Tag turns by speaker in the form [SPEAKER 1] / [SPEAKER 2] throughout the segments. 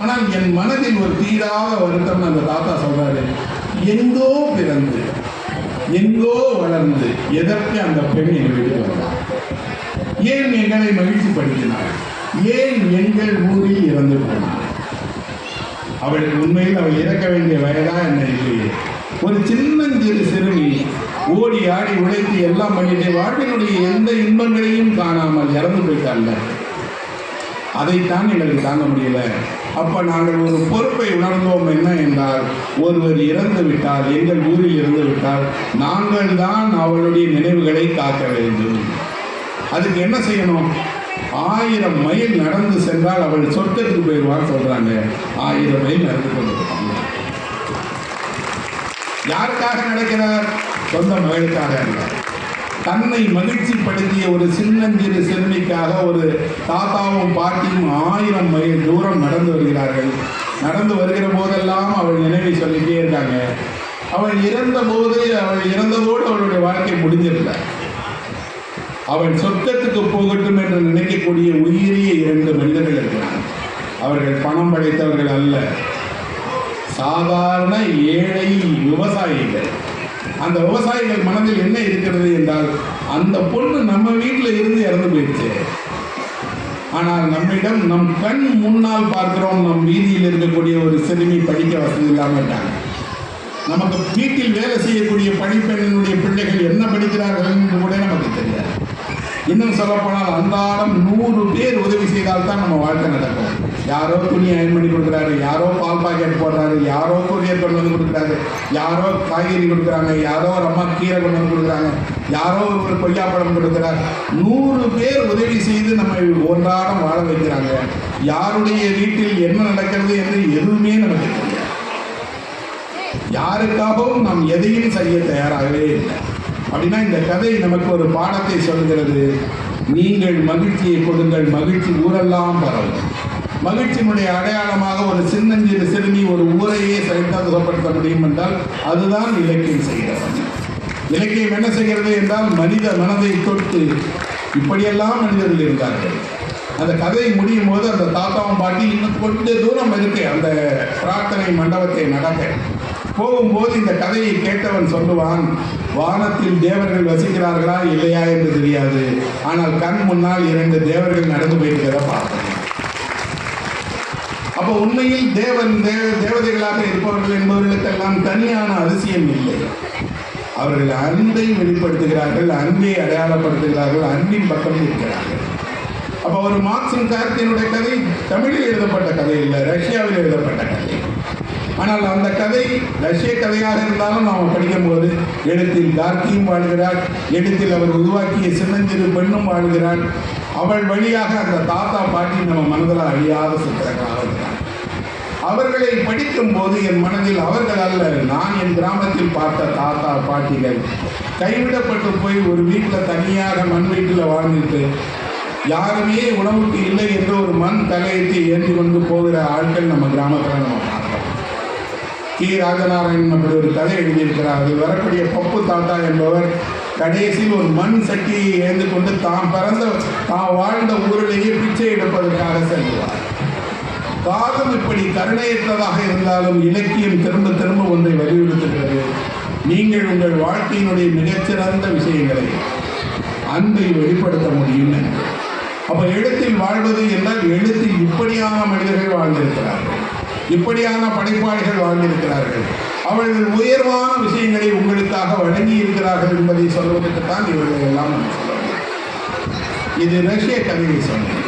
[SPEAKER 1] ஆனால் என் மனதில் ஒரு தீராத வருத்தம் அந்த தாத்தா சொல்றாரு. எங்கோ பிறந்து எங்கோ வளர்ந்து எதற்கு அந்த பெண் எங்கள் வீட்டுக்கு வந்தார் ஏன் எங்களை மகிழ்ச்சிப்படுத்தினார் ஏன் எங்கள் ஊரில் இறந்து போனார் அவளுக்கு உண்மையில் அவள் இறக்க வேண்டிய வயதா என்ன இல்லையே. ஒரு சின்னஞ்சிறு சிறுமி ஓடி ஆடி உழைத்து எல்லாம் பண்ணிட்டு வாழ்வினுடைய எந்த இன்பங்களையும் காணாமல் இறந்து போயிட்டாங்க அதைத்தான் எங்களுக்கு தாங்க முடியல. அப்ப நாங்கள் ஒரு பொறுப்பை உணர்ந்தோம் என்ன என்றால் ஒருவர் இறந்து விட்டால் எங்கள் ஊரில் இறந்து விட்டால் நாங்கள் தான் அவளுடைய நினைவுகளை காக்க வேண்டும். அதுக்கு என்ன செய்யணும்? ஆயிரம் மைல் நடந்து சென்றால் அவள் சொர்க்கத்துக்கு போயிடுவான்னு சொல்றாங்க. ஆயிரம் மைல் நடந்து கொண்டிருக்காங்க யாருக்காக நடக்கிறார்? சொந்த மகளுக்காக அல்ல. தன்னை மகிழ்ச்சிப்படுத்திய ஒரு சின்னஞ்சிறு சிறுமிக்காக ஒரு தாத்தாவும் பாட்டியும் ஆயிரம் மைல் தூரம் நடந்து வருகிறார்கள். நடந்து வருகிற போதெல்லாம் அவள் நினைவை சொல்லிட்டே இருக்காங்க. அவள் இறந்த போது அவள் இறந்ததோடு அவளுடைய வாழ்க்கை முடிஞ்சிருந்தார் அவன் சொர்க்கத்துக்கு போகட்டும் என்று நினைக்கக்கூடிய உயிரிய இரண்டு மனிதர்கள் இருக்கிறார் அவர்கள் பணம் படைத்தவர்கள் அல்ல சாதாரண ஏழை விவசாயிகள் அந்த விவசாயிகள் மனதில் என்ன இருக்கிறது என்றால் அந்த பொண்ணு நம்ம வீட்டில் இருந்து இறந்து போயிடுச்சு. ஆனால் நம்மிடம் நம் கண் முன்னால் பார்க்கிறோம் நம் வீதியில் இருக்கக்கூடிய ஒரு சிறுமி படிக்க வசதி இல்லாமல் இருக்காங்க. நமக்கு வீட்டில் வேலை செய்யக்கூடிய பணிப்பெண்ணினுடைய பிள்ளைகள் என்ன படிக்கிறார்கள் என்று கூட நமக்கு தெரியாது. இன்னும் சொல்லப்போனால் அன்றாடம் நூறு பேர் உதவி செய்தால் தான் நம்ம வாழ்க்கை நடக்கும். யாரோ துணி அயன் பண்ணி கொடுக்குறாரு யாரோ பால் பாக்கெட் போடுறாரு யாரோ கொரியர் கொண்டு வந்து கொடுக்குறாரு யாரோ காய்கறி கொடுக்குறாங்க யாரோ ஒரு அம்மா கீரை கொண்டு வந்து கொடுக்குறாங்க யாரோ ஒரு கொய்யாப்பழம் கொடுக்குறார். நூறு பேர் உதவி செய்து நம்மை ஒன்றாடம் வாழ வைக்கிறாங்க. யாருடைய வீட்டில் என்ன நடக்கிறது என்று எதுவுமே நமக்கு தெரியாது. யாருக்காகவும் நாம் எதையும் செய்ய தயாராகவே இல்லை. அப்படின்னா இந்த கதை நமக்கு ஒரு பாடத்தை சொல்கிறது நீங்கள் மகிழ்ச்சியை கொடுங்கள் மகிழ்ச்சி ஊரெல்லாம் பரவும். மகிழ்ச்சியினுடைய அடையாளமாக ஒரு சின்னஞ்சிறு சிறுமி ஒரு ஊரையே சரிந்தகப்படுத்த முடியும் என்றால் அதுதான் இலக்கியம் செய்கிறது. இலக்கியம் என்ன செய்கிறது என்றால் மனித மனதை தொட்டு இப்படியெல்லாம் மனிதர்கள் இருந்தார்கள். அந்த கதை முடியும் போது அந்த தாத்தாவும் பாட்டி இன்னும் கொஞ்ச தூரம் இருக்கு அந்த பிரார்த்தனை மண்டபத்தை நடக்க. போகும்போது இந்த கதையை கேட்டவன் சொல்லுவான் வானத்தில் தேவர்கள் வசிக்கிறார்களா இல்லையா என்று தெரியாது. ஆனால் கண் முன்னால் இரண்டு தேவர்கள் நடந்து போயிருக்கிறத பார்த்தேன் அப்போ உண்மையில் தேவன் தேவ தேவதைகளாக இருப்பவர்கள் என்பவர்களுக்கெல்லாம் தனியான அதிசயம் இல்லை. அவர்கள் அன்பை வெளிப்படுத்துகிறார்கள் அன்பை அடையாளப்படுத்துகிறார்கள் அன்பின் பக்கம் இருக்கிறார்கள் அப்போ ஒரு மார்க்சின் கார்த்தியனுடைய கதை தமிழில் எழுதப்பட்ட கதை இல்லை ரஷ்யாவில் எழுதப்பட்ட கதை ஆனால் அந்த கதை ரஷ்ய கதையாக இருந்தாலும் நாம் படிக்கும்போது எழுத்தில் கார்த்தியும் வாழ்கிறார் எழுத்தில் அவர் உருவாக்கிய சின்னஞ்சிறு பெண்ணும் வாழ்கிறான் அவள் வழியாக அந்த தாத்தா பாட்டி நம்ம மனதில் அழியாத சித்திரங்களாக இருக்கிறார் அவர்களை படிக்கும் போது என் மனதில் அவர்கள் அல்ல நான் என் கிராமத்தில் பார்த்த தாத்தா பாட்டிகள். கைவிடப்பட்டு போய் ஒரு வீட்டில் தனியாக மண் வீட்டில் வாழ்ந்துட்டு யாருமே உணவுக்கு இல்லை என்று ஒரு மண் தலையத்தை ஏற்றி கொண்டு போகிற ஆட்கள் நம்ம கிராமத்தில் நம்ம பார்க்கிறோம் கி. ராஜநாராயணன் அப்படி ஒரு கதை எழுதியிருக்கிறார். அதில் வரக்கூடிய பப்பு தாத்தா என்பவர் கடைசியில் ஒரு மண் சட்டியை ஏந்து கொண்டு தாம் பிறந்த தாம் வாழ்ந்த ஊரிலேயே பிச்சை எடுப்பதற்காக செல்வார். காலம் இப்படி கருணையற்றதாக இருந்தாலும் இலக்கியம் திரும்ப திரும்ப ஒன்றை வலியுறுத்துகிறது. நீங்கள் உங்கள் வாழ்க்கையினுடைய மிகச்சிறந்த விஷயங்களை அன்பை வெளிப்படுத்த முடியும் என்று. அப்ப எழுத்தில் வாழ்வது என்றால் எழுத்தில் இப்படியான மனிதர்கள் வாழ்ந்திருக்கிறார்கள். இப்படியான படைப்பாளிகள் வாழ்ந்திருக்கிறார்கள். அவர்கள் உயர்வான விஷயங்களை உங்களுக்காக வழங்கி இருக்கிறார்கள் என்பதை சொல்வதற்குத்தான் இவர்கள் எல்லாம் இது ரஷ்ய கதையை சொன்னேன்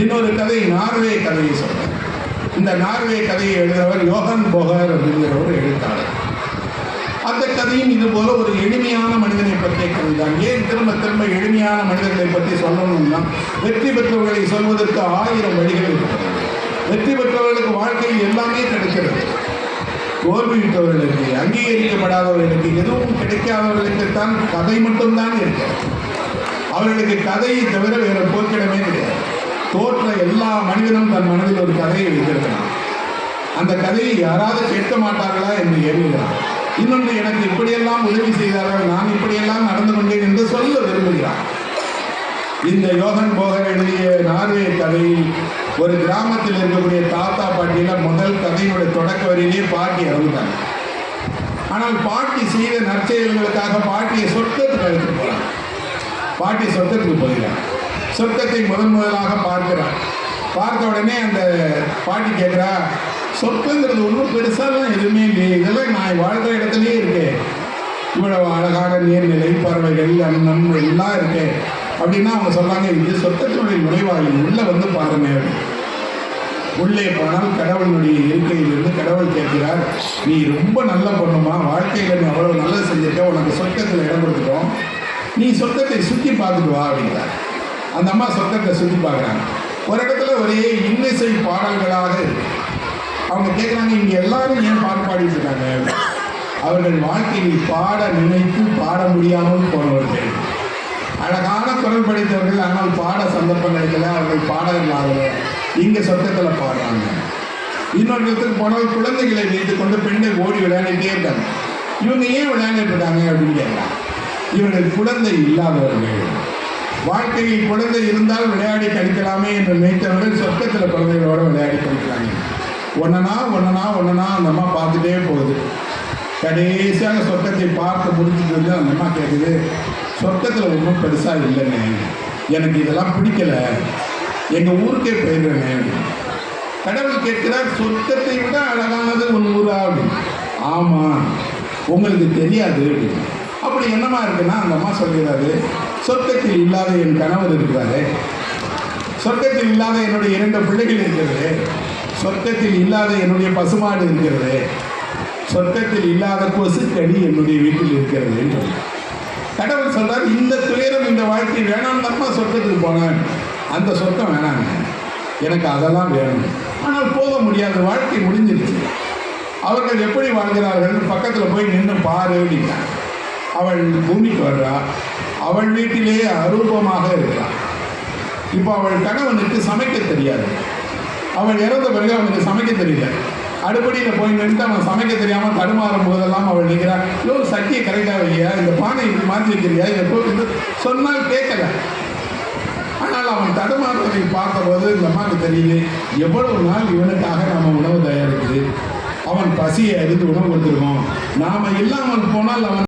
[SPEAKER 1] இன்னொரு கதை நார்வே கதையை சொன்னேன் இந்த நார்வே கதையை எழுதுகிறவர் யோகன் போகர் அப்படிங்கிற ஒரு எழுத்தாளர். அந்த கதையும் இது போல ஒரு எளிமையான மனிதனை பற்றிய கதை தான் ஏன் திரும்ப திரும்ப எளிமையான மனிதர்களை பற்றி சொல்லணும்னா வெற்றி பெற்றவர்களை சொல்வதற்கு ஆயிரம் வழிகள் இருக்கிறது வெற்றி பெற்றவர்களுக்கு வாழ்க்கையில் தோல்வியிட்டவர்களுக்கு அங்கீகரிக்கப்படாதவர்களுக்கு எதுவும் கிடைக்காதவர்களுக்கு தான் கதை மட்டும்தான் இருக்கிறது அவர்களுக்கு கதையை தவிர வேற போக்கிடமே கிடையாது. தோற்ற எல்லா மனிதனும் தன் மனதில் ஒரு கதையை வைத்திருக்கிறான். அந்த கதையை யாராவது கேட்க மாட்டார்களா என்று எண்ணுகிறான். இன்னொன்று எனக்கு இப்படியெல்லாம் உதவி செய்தார்கள் நான் இப்படியெல்லாம் நடந்து கொண்டேன் என்று சொல்ல விரும்புகிறான். இந்த யோகன் போகர் எழுதிய நார்வே கதையில் ஒரு கிராமத்தில் இருக்கக்கூடிய தாத்தா பாட்டியில ஆனால் பாட்டி செய்த நற்செயல்களுக்காக பாட்டியை சொர்க்கத்துக்கு அழைத்து போறான் பாட்டி சொர்க்கத்துக்கு போகிறார் சொர்க்கத்தை முதன் முதலாக பார்க்கிறார் பார்த்த உடனே அந்த பாட்டி கேட்குறா சொர்க்கங்கிறது ஒன்றும் பெருசாலாம் எதுவுமே இல்லையே. இதெல்லாம் நான் வாழ்கிற இடத்துலயே இருக்கேன் இவ்வளவு அழகான நீர்நிலை பறவைகள் அன்னம் எல்லாம் இருக்கு. அப்படின்னா அவங்க சொல்றாங்க இது சொத்தத்தினுடைய நுழைவாயில். உள்ள வந்து பாருங்க. உள்ளே போனால் கடவுளுடைய இருக்கையிலிருந்து கடவுள் கேட்கிறார் நீ ரொம்ப நல்ல பொண்ணுமா? வாழ்க்கையில் நீ அவ்வளவு நல்லது செஞ்சிருக்க உனக்கு சொர்க்கத்தில் இடம் கொடுத்துட்டோம். நீ சொர்க்கத்தை சுற்றி பார்த்துட்டு வா அப்படிங்கிறார். அந்த அம்மா சொர்க்கத்தை சுற்றி பார்க்குறாங்க. ஒரு இடத்துல ஒரே இன்னிசை பாடல்களாக அவங்க கேட்குறாங்க இங்கே எல்லாரும் ஏன் பாட்டு பாடிட்டு இருக்காங்க? அவர்கள் வாழ்க்கையில் பாட நினைத்து பாட முடியாமல் போனவர்கள். அழகான குரல் படித்தவர்கள் ஆனால் பாட சந்தர்ப்பம் கிடைக்கல அவர்கள் பாடகர்கள் ஆகல இங்கே சொர்க்கத்துல பாடுறாங்க. இன்னொரு இடத்துக்கு போனால் குழந்தைகளை வைத்துக் கொண்டு பெண்கள் ஓடி விளையாடிட்டே இருக்காங்க இவங்க ஏன் விளையாண்டுட்டு இருக்காங்க அப்படின்னு கேட்கலாம் இவர்கள் குழந்தை இல்லாதவர்கள். வாழ்க்கையில் குழந்தை இருந்தால் விளையாடி கழிக்கலாமே என்று நினைத்தவர்கள் சொர்க்கத்தில் குழந்தைகளோட விளையாடி கழிக்கிறாங்க ஒன்னனா ஒன்னனா ஒன்னனா அந்த அம்மா பார்த்துட்டே போகுது. கடைசியாக சொர்க்கத்தை பார்த்து முடிச்சுட்டு வந்து அந்த அம்மா கேட்குது சொர்க்கத்தில் ஒன்றும் பெருசாக இல்லைங்க எனக்கு இதெல்லாம் பிடிக்கல. எங்கள் ஊருக்கே போயிடுறேங்க கடவுள் கேட்கிறார் சொர்க்கத்தை விட அழகானது உன் ஊரா ஆமாம் உங்களுக்கு தெரியாது. அப்படி என்னமா இருக்குன்னா அந்த அம்மா சொல்கிறாரு சொர்க்கத்தில் இல்லாத என் கணவர் இருக்கிறாரு. சொர்க்கத்தில் இல்லாத என்னுடைய இரண்டு பிள்ளைகள் இருக்கிறது. சொர்க்கத்தில் இல்லாத என்னுடைய பசுமாடு இருக்கிறது. சொர்க்கத்தில் இல்லாத கொசுக்கடி என்னுடைய வீட்டில் இருக்கிறது கடவுள் சொல்றார் இந்த துயரம் இந்த வாழ்க்கை வேணாம் தான் சொர்க்கத்துக்கு போனேன். அந்த சொத்தம் வேணாங்க. எனக்கு அதெல்லாம் வேணும். ஆனால் போக முடியாத வாழ்க்கை முடிஞ்சிருச்சு. அவர்கள் எப்படி வாழ்கிறார்கள்? பக்கத்தில் போய் நின்று பாரு அப்படின்னா அவள் பூமிக்கு வர்றா. அவள் வீட்டிலேயே அரூபமாக இருக்கிறாள் இப்போ அவள் கணவனுக்கு சமைக்க தெரியாது. அவள் இறந்த பிறகு அவனுக்கு சமைக்க தெரியல. அடுப்படியில் போய் நின்று அவன் சமைக்க தெரியாமல் தடுமாறும் போதெல்லாம் அவள் நிற்கிறாள் யோ சட்டியை கரெக்டாக வையா? இந்த பானை இப்படி மாற்றி வைக்கிறியா? இதை போய் சொன்னால் கேட்கல. ஆனால் அவன் தடுமாறுவதை பார்த்தபோது இந்த அம்மாவுக்கு தெரியுது எவ்வளவு நாள் இவனுக்காக நம்ம உணவு தயாரிக்குது? அவன் பசியை அறிந்து உணவு கொடுத்துருக்கோம். நாம இல்லாமல் போனால் அவன்